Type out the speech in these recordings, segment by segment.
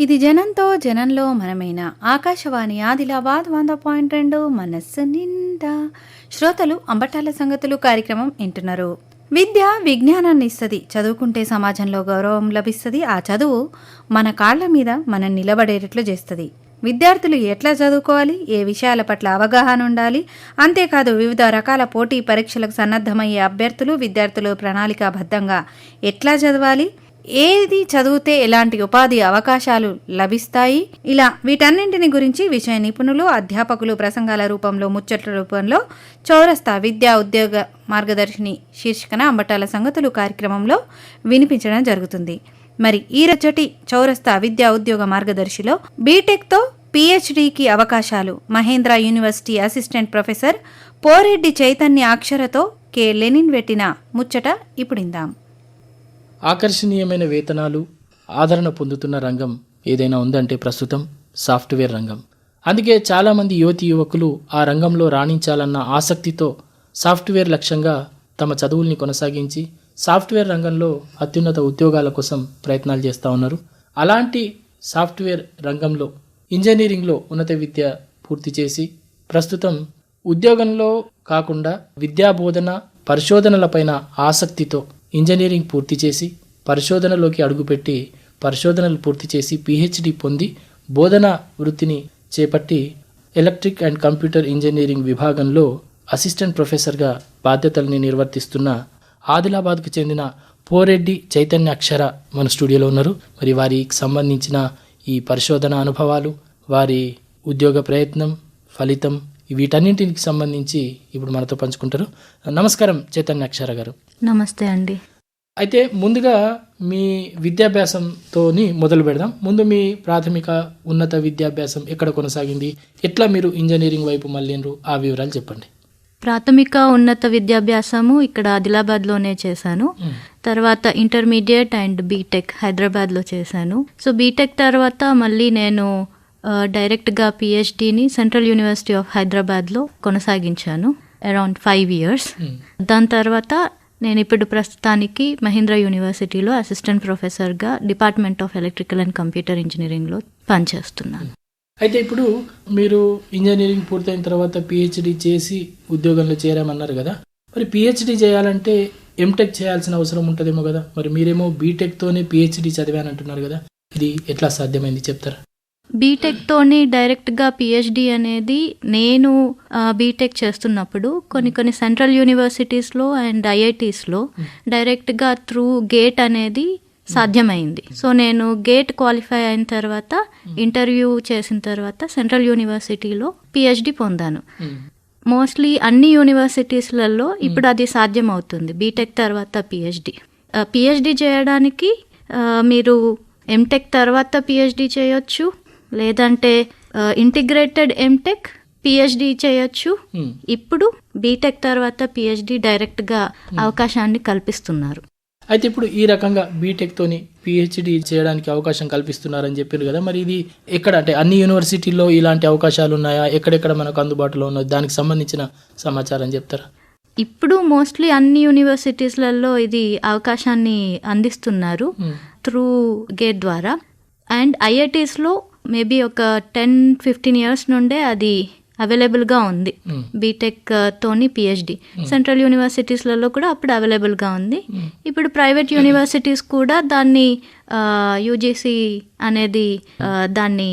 ఇది జనంతో జనంలో మనమైన. ఆకాశవాణి ఆదిలాబాద్ వంద పాయింట్ రెండు మనస్సు నిండా. శ్రోతలు అంబటాల సంగతులు కార్యక్రమం వింటున్నారు. విద్య విజ్ఞానాన్ని ఇస్తుంది. చదువుకుంటే సమాజంలో గౌరవం లభిస్తుంది. ఆ చదువు మన కాళ్ళ మీద మనం నిలబడేటట్లు చేస్తుంది. విద్యార్థులు ఎట్లా చదువుకోవాలి? ఏ విషయాల పట్ల అవగాహన ఉండాలి? అంతేకాదు వివిధ రకాల పోటీ పరీక్షలకు సన్నద్ధమయ్యే అభ్యర్థులు విద్యార్థులు ప్రణాళికాబద్ధంగా ఎట్లా చదవాలి? ఏది చదివితే ఎలాంటి ఉపాధి అవకాశాలు లభిస్తాయి? ఇలా వీటన్నింటిని గురించి విషయ నిపుణులు అధ్యాపకులు ప్రసంగాల రూపంలో ముచ్చట్ల రూపంలో చౌరస్తా విద్యా ఉద్యోగ మార్గదర్శిని శీర్షికన అంబటాల సంగతులు కార్యక్రమంలో వినిపించడం జరుగుతుంది. మరి ఈ రచటి చౌరస్తా విద్యా ఉద్యోగ మార్గదర్శిలో బీటెక్తో పిహెచ్డికి అవకాశాలు Mahendra university assistant professor Poreddy Chaitanya అక్షరతో K Lenin పెట్టిన ముచ్చట ఇప్పుడిందాం ఆకర్షణీయమైన వేతనాలు ఆదరణ పొందుతున్న రంగం ఏదైనా ఉందంటే ప్రస్తుతం సాఫ్ట్వేర్ రంగం. అందుకే చాలామంది యువతి యువకులు ఆ రంగంలో రాణించాలన్న ఆసక్తితో సాఫ్ట్వేర్ లక్ష్యంగా తమ చదువుల్ని కొనసాగించి సాఫ్ట్వేర్ రంగంలో అత్యున్నత ఉద్యోగాల కోసం ప్రయత్నాలు చేస్తూ ఉన్నారు. అలాంటి సాఫ్ట్వేర్ రంగంలో ఇంజనీరింగ్లో ఉన్నత విద్య పూర్తి చేసి ప్రస్తుతం ఉద్యోగంలో కాకుండా విద్యా బోధన పరిశోధనలపైన ఆసక్తితో ఇంజనీరింగ్ పూర్తి చేసి పరిశోధనలోకి అడుగుపెట్టి పరిశోధనలు పూర్తి చేసి పిహెచ్డి పొంది బోధన వృత్తిని చేపట్టి ఎలక్ట్రిక్ అండ్ కంప్యూటర్ ఇంజనీరింగ్ విభాగంలో అసిస్టెంట్ ప్రొఫెసర్గా బాధ్యతల్ని నిర్వర్తిస్తున్న ఆదిలాబాద్కు చెందిన పోరెడ్డి చైతన్య అక్షర మన స్టూడియోలో ఉన్నారు. మరి వారికి సంబంధించిన ఈ పరిశోధన అనుభవాలు వారి ఉద్యోగ ప్రయత్నం ఫలితం వీటన్నింటికి సంబంధించి ఇప్పుడు మనతో పంచుకుంటారు. నమస్కారం చైతన్య అక్షర గారు. నమస్తే అండి. అయితే ముందుగా మీ విద్యాభ్యాసంతోని మొదలు పెడదాం. ముందు మీ ప్రాథమిక ఉన్నత విద్యాభ్యాసం ఎక్కడ కొనసాగింది? ఎట్లా మీరు ఇంజనీరింగ్ వైపు మళ్ళీనరు ఆ వివరాలు చెప్పండి. ప్రాథమిక ఉన్నత విద్యాభ్యాసము ఇక్కడ ఆదిలాబాద్లోనే చేశాను. తర్వాత ఇంటర్మీడియట్ అండ్ బీటెక్ హైదరాబాద్లో చేశాను. సో బీటెక్ తర్వాత మళ్ళీ నేను డైరెక్ట్గా పిహెచ్డిని సెంట్రల్ యూనివర్సిటీ ఆఫ్ హైదరాబాద్లో కొనసాగించాను. Around five years. దాని తర్వాత నేను ఇప్పుడు ప్రస్తుతానికి మహీంద్రా యూనివర్సిటీలో అసిస్టెంట్ ప్రొఫెసర్గా department of electrical and computer ఇంజనీరింగ్లో పనిచేస్తున్నాను. అయితే ఇప్పుడు మీరు ఇంజనీరింగ్ పూర్తయిన తర్వాత పిహెచ్డి చేసి ఉద్యోగంలో చేరామన్నారు కదా. మరి పిహెచ్డి చేయాలంటే ఎంటెక్ చేయాల్సిన అవసరం ఉంటుందేమో కదా. మరి మీరేమో బీటెక్తోనే పిహెచ్డి చదివానంటున్నారు కదా. ఇది ఎట్లా సాధ్యమైంది చెప్తారా? బీటెక్తోని డైరెక్ట్గా పిహెచ్డి అనేది నేను బీటెక్ చేస్తున్నప్పుడు కొన్ని కొన్ని సెంట్రల్ యూనివర్సిటీస్లో అండ్ ఐఐటీస్లో డైరెక్ట్గా త్రూ గేట్ అనేది సాధ్యమైంది. సో నేను గేట్ క్వాలిఫై అయిన తర్వాత ఇంటర్వ్యూ చేసిన తర్వాత సెంట్రల్ యూనివర్సిటీలో పిహెచ్డి పొందాను. మోస్ట్లీ అన్ని యూనివర్సిటీస్లలో ఇప్పుడు అది సాధ్యమవుతుంది బీటెక్ తర్వాత పిహెచ్డి పిహెచ్డి చేయడానికి మీరు ఎంటెక్ తర్వాత పిహెచ్డి చేయొచ్చు లేదంటే ఇంటిగ్రేటెడ్ ఎంటెక్ పిహెచ్డి చేయొచ్చు. Hmm. ఇప్పుడు బీటెక్ తర్వాత పిహెచ్డి డైరెక్ట్గా అవకాశాన్ని కల్పిస్తున్నారు. అయితే ఇప్పుడు ఈ రకంగా బీటెక్తోని పిహెచ్డి చేయడానికి అవకాశం కల్పిస్తున్నారని చెప్పారు కదా. మరి ఇది ఎక్కడ? అంటే అన్ని యూనివర్సిటీల్లో ఇలాంటి అవకాశాలు ఉన్నాయా? ఎక్కడెక్కడ మనకు అందుబాటులో ఉన్నాయి దానికి సంబంధించిన సమాచారం చెప్తారా? ఇప్పుడు మోస్ట్లీ అన్ని యూనివర్సిటీస్లలో ఇది అవకాశాన్ని అందిస్తున్నారు త్రూ గేట్ ద్వారా. అండ్ ఐఐటీస్లో మేబీ ఒక టెన్ ఫిఫ్టీన్ ఇయర్స్ నుండే అది అవైలబుల్గా ఉంది. Hmm. బీటెక్ తోని పిహెచ్డి సెంట్రల్ యూనివర్సిటీస్లలో కూడా అప్పుడు అవైలబుల్గా ఉంది. ఇప్పుడు ప్రైవేట్ యూనివర్సిటీస్ కూడా దాన్ని యూజీసీ అనేది ఆ, దాన్ని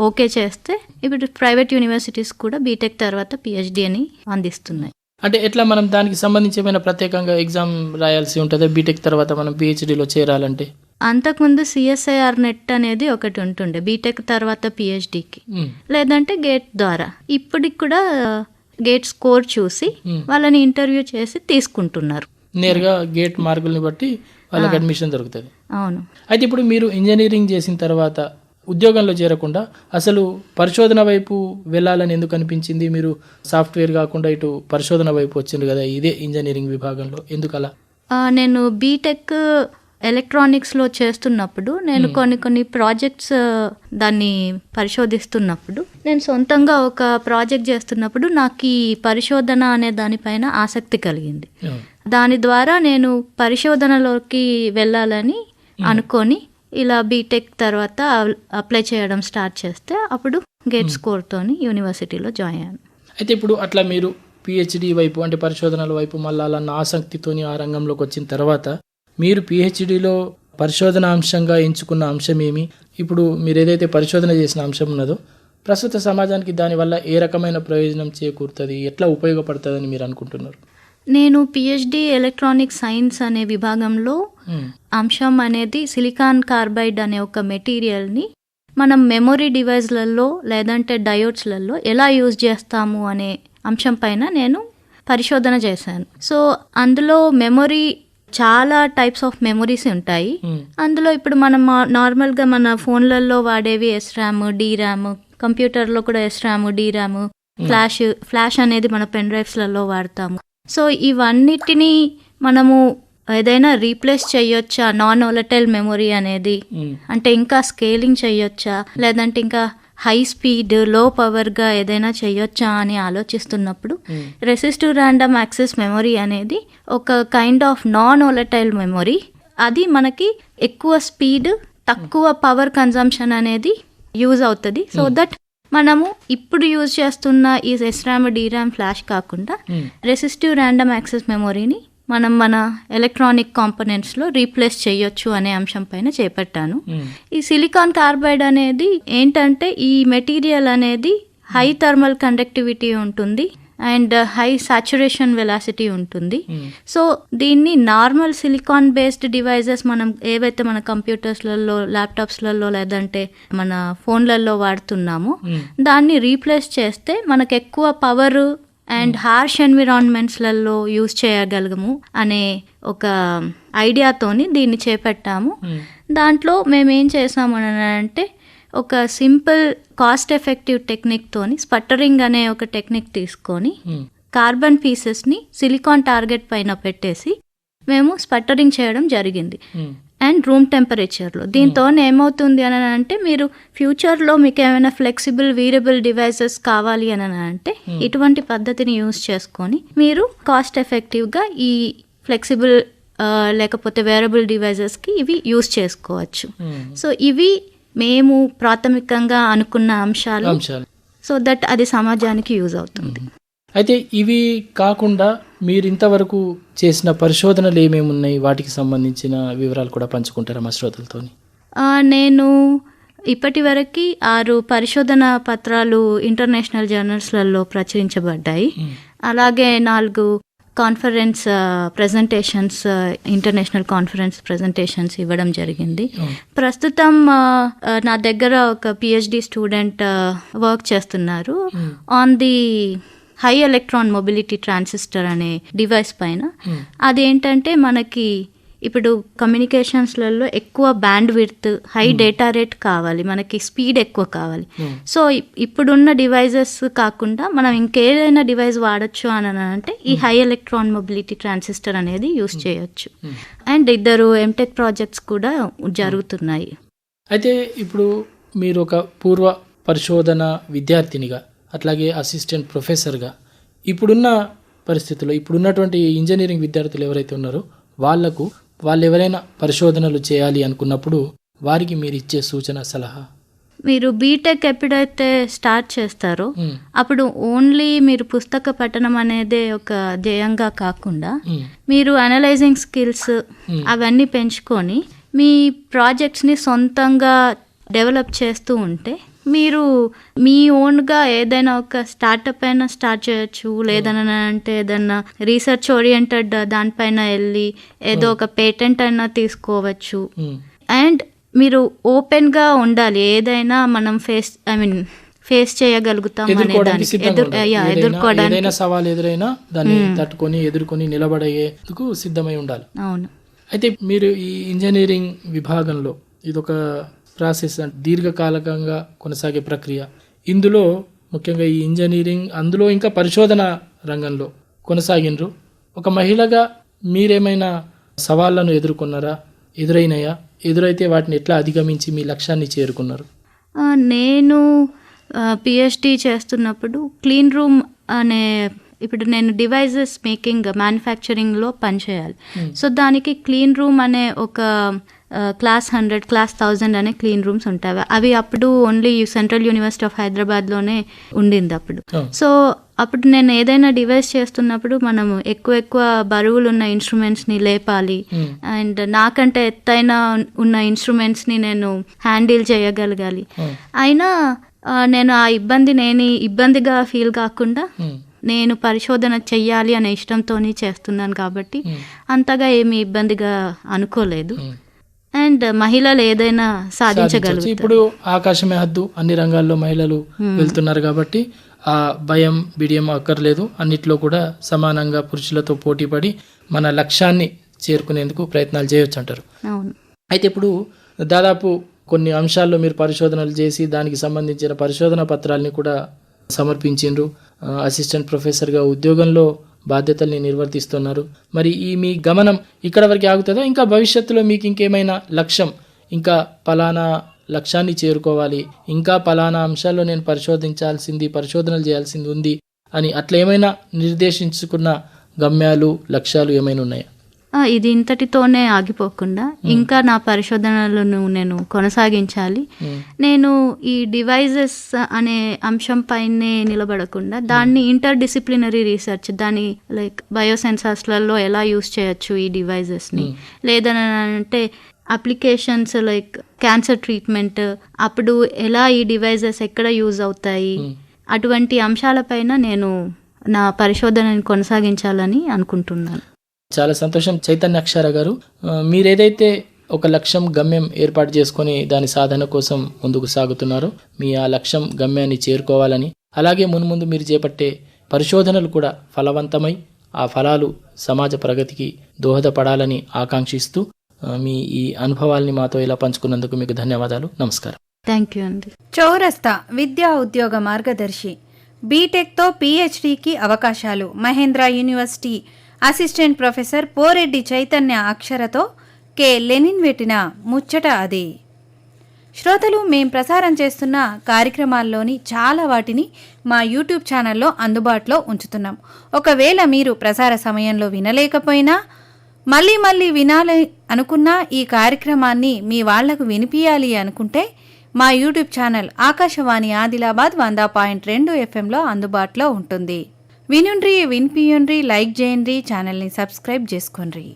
ఓకే చేస్తే ఇప్పుడు ప్రైవేట్ యూనివర్సిటీస్ కూడా బీటెక్ తర్వాత పిహెచ్డి అని అందిస్తున్నాయి. అంటే ఎట్లా మనం దానికి సంబంధించి ఏమైనా ప్రత్యేకంగా ఎగ్జామ్ రాయాల్సి ఉంటుందా? బీటెక్ తర్వాత మనం పిహెచ్డిలో చేరాలంటే? అంతకుముందు సిఎస్ఐఆర్ నెట్ అనేది ఒకటి ఉంటుండే బీటెక్ తర్వాత పిహెచ్డికి ఉమ్, లేదంటే గేట్ ద్వారా. ఇప్పటికి కూడా గేట్ స్కోర్ చూసి Hmm. వాళ్ళని ఇంటర్వ్యూ చేసి తీసుకుంటున్నారు. నేరుగా గేట్ మార్కుల్ని బట్టి వాళ్ళకి అడ్మిషన్ దొరుకుతుంది. అవును. అయితే ఇప్పుడు మీరు ఇంజనీరింగ్ చేసిన తర్వాత ఉద్యోగంలో చేరకుండా అసలు పరిశోధన వైపు వెళ్ళాలని ఎందుకు అనిపించింది? మీరు సాఫ్ట్వేర్ కాకుండా ఇటు పరిశోధన వైపు వచ్చింది కదా ఇదే ఇంజనీరింగ్ విభాగంలో. ఎందుకు అలా ఆ, నేను బీటెక్ ఎలక్ట్రానిక్స్లో చేస్తున్నప్పుడు నేను కొన్ని కొన్ని ప్రాజెక్ట్స్ దాన్ని పరిశోధిస్తున్నప్పుడు నేను సొంతంగా ఒక ప్రాజెక్ట్ చేస్తున్నప్పుడు నాకు ఈ పరిశోధన అనే దానిపైన ఆసక్తి కలిగింది. దాని ద్వారా నేను పరిశోధనలోకి వెళ్ళాలని అనుకొని ఇలా బీటెక్ తర్వాత అప్లై చేయడం స్టార్ట్ చేస్తే అప్పుడు గేట్ స్కోర్తోని యూనివర్సిటీలో జాయిన్ అయ్యాను. అయితే ఇప్పుడు అట్లా మీరు పిహెచ్డి వైపు అంటే పరిశోధనల వైపు మళ్ళాలన్న ఆసక్తితోని ఆ రంగంలోకి వచ్చిన తర్వాత మీరు పిహెచ్డిలో పరిశోధన అంశంగా ఎంచుకున్న అంశం ఏమి ఇప్పుడు మీరు ఏదైతే పరిశోధన చేసిన అంశం ఉన్నదో ప్రస్తుత సమాజానికి దానివల్ల ఏ రకమైన ప్రయోజనం చేకూరుతుంది? ఎట్లా ఉపయోగపడుతుందని మీరు అనుకుంటున్నారు? నేను పిహెచ్డి ఎలక్ట్రానిక్ సైన్స్ అనే విభాగంలో. అంశం అనేది సిలికాన్ కార్బైడ్ అనే ఒక మెటీరియల్ని మనం మెమొరీ డివైస్లలో లేదంటే డయోడ్స్లలో ఎలా యూజ్ చేస్తాము అనే అంశం పైన నేను పరిశోధన చేశాను. సో అందులో మెమొరీ చాలా టైప్స్ ఆఫ్ మెమొరీస్ ఉంటాయి. మ్మ్. అందులో ఇప్పుడు మనం మా- నార్మల్గా మన ఫోన్లలో వాడేవి ఎస్ ర్యామ్ డి ర్యామ్ కంప్యూటర్లో కూడా S RAM D RAM flash flash అనేది మన పెన్ డ్రైవ్స్లలో వాడతాము. సో ఇవన్నిటిని మనము ఏదైనా రీప్లేస్ చేయొచ్చా? నాన్ ఓలటైల్ మెమొరీ అనేది. మ్మ్. అంటే ఇంకా స్కేలింగ్ చేయొచ్చా? లేదంటే ఇంకా హై స్పీడ్లో పవర్గా ఏదైనా చేయొచ్చా అని ఆలోచిస్తున్నప్పుడు hmm. Resistive random access memory అనేది ఒక kind of non volatile memory అది మనకి ఎక్కువ స్పీడ్ తక్కువ పవర్ కన్జంప్షన్ అనేది యూజ్ అవుతుంది సో దట్ మనము ఇప్పుడు యూజ్ చేస్తున్న ఈ ఎస్రామ్ డీరామ్ ఫ్లాష్ కాకుండా. రెసిస్టివ్ ర్యాండమ్ యాక్సెస్ మెమొరీని మనం మన ఎలక్ట్రానిక్ కాంపోనెంట్స్లో రీప్లేస్ చేయొచ్చు అనే అంశం పైన చేపట్టాను మ్మ్. ఈ సిలికాన్ కార్బైడ్ అనేది ఏంటంటే ఈ మెటీరియల్ అనేది హై థర్మల్ కండక్టివిటీ ఉంటుంది అండ్ హై సాచురేషన్ వెలాసిటీ ఉంటుంది. సో దీన్ని నార్మల్ సిలికాన్ బేస్డ్ డివైజెస్ మనం ఏవైతే మన కంప్యూటర్స్లలో ల్యాప్టాప్స్లలో లేదంటే మన ఫోన్లలో వాడుతున్నామో మ్మ్. దాన్ని రీప్లేస్ చేస్తే మనకు ఎక్కువ పవర్ అండ్ హార్ష్ ఎన్విరాన్మెంట్స్లలో యూజ్ చేయగలగము అనే ఒక ఐడియాతోని దీన్ని చేపట్టాము మ్మ్. దాంట్లో మేము ఏం చేసాము అంటే ఒక సింపుల్ కాస్ట్ ఎఫెక్టివ్ టెక్నిక్తోని స్పట్టరింగ్ అనే ఒక టెక్నిక్ తీసుకొని మ్మ్. కార్బన్ పీసెస్ని సిలికాన్ టార్గెట్ పైన పెట్టేసి మేము స్పట్టరింగ్ చేయడం జరిగింది. అండ్ రూమ్ టెంపరేచర్లో. దీంతో ఏమవుతుంది అని అంటే మీరు ఫ్యూచర్లో మీకు ఏమైనా ఫ్లెక్సిబుల్ వీరబుల్ డివైసెస్ కావాలి అని అంటే ఇటువంటి పద్ధతిని యూస్ చేసుకొని మీరు కాస్ట్ ఎఫెక్టివ్గా ఈ ఫ్లెక్సిబుల్ లేకపోతే వేరబుల్ డివైజెస్కి ఇవి యూస్ చేసుకోవచ్చు. మ్మ్. సో ఇవి మేము ప్రాథమికంగా అనుకున్న అంశాలు. అంశాలు. సో దట్ అది సమాజానికి యూజ్ అవుతుంది. అయితే ఇవి కాకుండా మీరు ఇంతవరకు చేసిన పరిశోధనలు ఏమేమి ఉన్నాయి? వాటికి సంబంధించిన వివరాలు కూడా పంచుకుంటారా మా శ్రోతలతోని? ఆ, నేను ఇప్పటి వరకు ఆరు పరిశోధన పత్రాలు ఇంటర్నేషనల్ జర్నల్స్లలో ప్రచురించబడ్డాయి. అలాగే నాలుగు conference presentations international conference presentations ఇవ్వడం జరిగింది. ప్రస్తుతం నా దగ్గర ఒక పిహెచ్డి స్టూడెంట్ వర్క్ చేస్తున్నారు. On the high electron mobility transistor అనే డివైస్ పైన. అదేంటంటే మనకి ఇప్పుడు కమ్యూనికేషన్స్లలో ఎక్కువ bandwidth high data rate కావాలి మనకి స్పీడ్ ఎక్కువ కావాలి. సో ఇప్- ఇప్పుడున్న డివైజెస్ కాకుండా మనం ఇంకేదైనా డివైస్ వాడచ్చు అని అంటే ఈ హై ఎలక్ట్రాన్ మొబిలిటీ ట్రాన్సిస్టర్ అనేది యూస్ చేయొచ్చు. అండ్ ఇద్దరు ఎంటెక్ ప్రాజెక్ట్స్ కూడా జరుగుతున్నాయి. అయితే ఇప్పుడు మీరు ఒక పూర్వ పరిశోధన విద్యార్థినిగా అట్లాగే అసిస్టెంట్ ప్రొఫెసర్గా ఇప్పుడున్న పరిస్థితుల్లో ఇప్పుడున్నటువంటి ఇంజనీరింగ్ విద్యార్థులు ఎవరైతే ఉన్నారో వాళ్ళకు వాళ్ళు ఎవరైనా పరిశోధనలు చేయాలి అనుకున్నప్పుడు వారికి మీరు ఇచ్చే సూచన సలహా మీరు బీటెక్ ఎప్పుడైతే స్టార్ట్ చేస్తారో. అప్పుడు ఓన్లీ మీరు పుస్తక పఠనం అనేదే ఒక ధ్యేయంగా కాకుండా. మీరు అనలైజింగ్ స్కిల్స్ అవన్నీ పెంచుకొని మీ ప్రాజెక్ట్స్ని సొంతంగా డెవలప్ చేస్తూ ఉంటే మీరు మీ ఓన్గా ఏదైనా ఒక స్టార్టప్ అయినా స్టార్ట్ చేయొచ్చు లేదన్నా అంటే ఏదన్నా రీసెర్చ్ ఓరియంటెడ్ దానిపైన వెళ్ళి ఏదో ఒక పేటెంట్ అయినా తీసుకోవచ్చు. అండ్ మీరు ఓపెన్గా ఉండాలి ఏదైనా మనం ఫేస్ ఐ మీన్ ఫేస్ చేయగలుగుతాం అనే దానికి. ఎదుర్కోవడానికి. సవాల్ ఎదురైనా దాన్ని తట్టుకొని ఎదుర్కొని నిలబడేందుకు సిద్ధమై ఉండాలి. అవును. అయితే మీరు ఈ ఇంజనీరింగ్ విభాగంలో ఇదొక ప్రాసెస్ అంటే దీర్ఘకాలికంగా కొనసాగే ప్రక్రియ. ఇందులో ముఖ్యంగా ఈ ఇంజనీరింగ్ అందులో ఇంకా పరిశోధన రంగంలో కొనసాగినరు ఒక మహిళగా మీరేమైనా సవాళ్ళను ఎదుర్కొన్నారా? ఎదురైనాయా? ఎదురైతే వాటిని ఎట్లా అధిగమించి మీ లక్ష్యాన్ని చేరుకున్నారు? నేను పిహెచ్డి చేస్తున్నప్పుడు క్లీన్ రూమ్ అనే ఇప్పుడు నేను డివైజెస్ మేకింగ్ మ్యానుఫ్యాక్చరింగ్లో పనిచేయాలి. సో దానికి క్లీన్ రూమ్ అనే ఒక క్లాస్ హండ్రెడ్ క్లాస్ థౌజండ్ అనే క్లీన్ రూమ్స్ ఉంటాయి అవి అప్పుడు ఓన్లీ సెంట్రల్ యూనివర్సిటీ ఆఫ్ హైదరాబాద్లోనే ఉండింది అప్పుడు. సో అప్పుడు నేను ఏదైనా డివైస్ చేస్తున్నప్పుడు మనము ఎక్కువ ఎక్కువ బరువులు ఉన్న ఇన్స్ట్రుమెంట్స్ని లేపాలి. అండ్ నాకంటే ఎత్తైన ఉన్న ఇన్స్ట్రుమెంట్స్ని నేను హ్యాండిల్ చేయగలగాలి. అయినా నేను ఆ ఇబ్బంది నేను ఇబ్బందిగా ఫీల్ కాకుండా. నేను పరిశోధన చెయ్యాలి అనే ఇష్టంతోని చేస్తున్నాను కాబట్టి. అంతగా ఏమి ఇబ్బందిగా అనుకోలేదు. అండ్ మహిళలు ఏదైనా. సాధించగలుగుతారు. ఇప్పుడు ఆకాశమే హద్దు అన్ని రంగాల్లో మహిళలు వెళ్తున్నారు కాబట్టి ఆ భయం బిడియం అక్కర్లేదు. అన్నిట్లో కూడా సమానంగా పురుషులతో పోటీపడి మన లక్ష్యాన్ని చేరుకునేందుకు ప్రయత్నాలు చేయొచ్చు అంటారు. అయితే ఇప్పుడు దాదాపు కొన్ని అంశాల్లో మీరు పరిశోధనలు చేసి దానికి సంబంధించిన పరిశోధన పత్రాలని కూడా సమర్పించిండ్రు. అసిస్టెంట్ ప్రొఫెసర్గా ఉద్యోగంలో బాధ్యతల్ని నిర్వర్తిస్తున్నారు. మరి ఈ మీ గమనం ఇక్కడ వరకు ఆగుతుందా? ఇంకా భవిష్యత్తులో మీకు ఇంకేమైనా లక్ష్యం? ఇంకా పలానా లక్ష్యాన్ని చేరుకోవాలి. ఇంకా పలానా అంశాల్లో నేను పరిశోధించాల్సింది పరిశోధనలు చేయాల్సింది ఉంది అని అట్లా ఏమైనా నిర్దేశించుకున్న గమ్యాలు లక్ష్యాలు ఏమైనా ఉన్నాయా? ఇది ఇంతటితోనే ఆగిపోకుండా ఇంకా నా పరిశోధనలను నేను కొనసాగించాలి. నేను ఈ డివైజెస్ అనే అంశం పైనే నిలబడకుండా దాన్ని ఇంటర్ డిసిప్లినరీ రీసెర్చ్ దాని లైక్ బయోసెన్సార్స్లలో ఎలా యూస్ చేయొచ్చు ఈ డివైజెస్ని? లేదని అంటే అప్లికేషన్స్ లైక్ క్యాన్సర్ ట్రీట్మెంట్ అప్పుడు ఎలా ఈ డివైజెస్ ఎక్కడ యూజ్ అవుతాయి? అటువంటి అంశాలపైన నేను నా పరిశోధనని కొనసాగించాలని అనుకుంటున్నాను. చాలా సంతోషం. చైతన్య అక్షర గారు మీరేదైతే ఒక లక్ష్యం గమ్యం ఏర్పాటు చేసుకొని దాని సాధన కోసం ముందుకు సాగుతున్నారో మీ ఆ లక్ష్యం గమ్యాన్ని చేరుకోవాలని అలాగే మున్ముందు మీరు చేపట్టే పరిశోధనలు కూడా ఫలవంతమై ఆ ఫలాలు సమాజ ప్రగతికి దోహదపడాలని ఆకాంక్షిస్తూ మీ ఈ అనుభవాల్ని మాతో ఇలా పంచుకున్నందుకు మీకు ధన్యవాదాలు. నమస్కారం. థ్యాంక్ యూ అండి. చౌరస్తా విద్యా ఉద్యోగ మార్గదర్శి. బీటెక్తో పీహెచ్డీకి అవకాశాలు. Mahendra university assistant professor Poreddy Chaitanya అక్షరతో K. Lenin పెట్టిన ముచ్చట అది. శ్రోతలు మేం ప్రసారం చేస్తున్న కార్యక్రమాల్లోని చాలా వాటిని మా యూట్యూబ్ ఛానల్లో అందుబాటులో ఉంచుతున్నాం. ఒకవేళ మీరు ప్రసార సమయంలో వినలేకపోయినా మళ్ళీ మళ్ళీ వినాలి అనుకున్నా ఈ కార్యక్రమాన్ని మీ వాళ్ళకు వినిపించాలి అనుకుంటే మా యూట్యూబ్ ఛానల్ ఆకాశవాణి ఆదిలాబాద్ వంద పాయింట్ రెండు ఎఫ్ఎంలో అందుబాటులో ఉంటుంది. వినుండ్రి వినిపియుండ్రి లైక్ చేయండి ఛానల్ని సబ్స్క్రైబ్ చేసుకోండి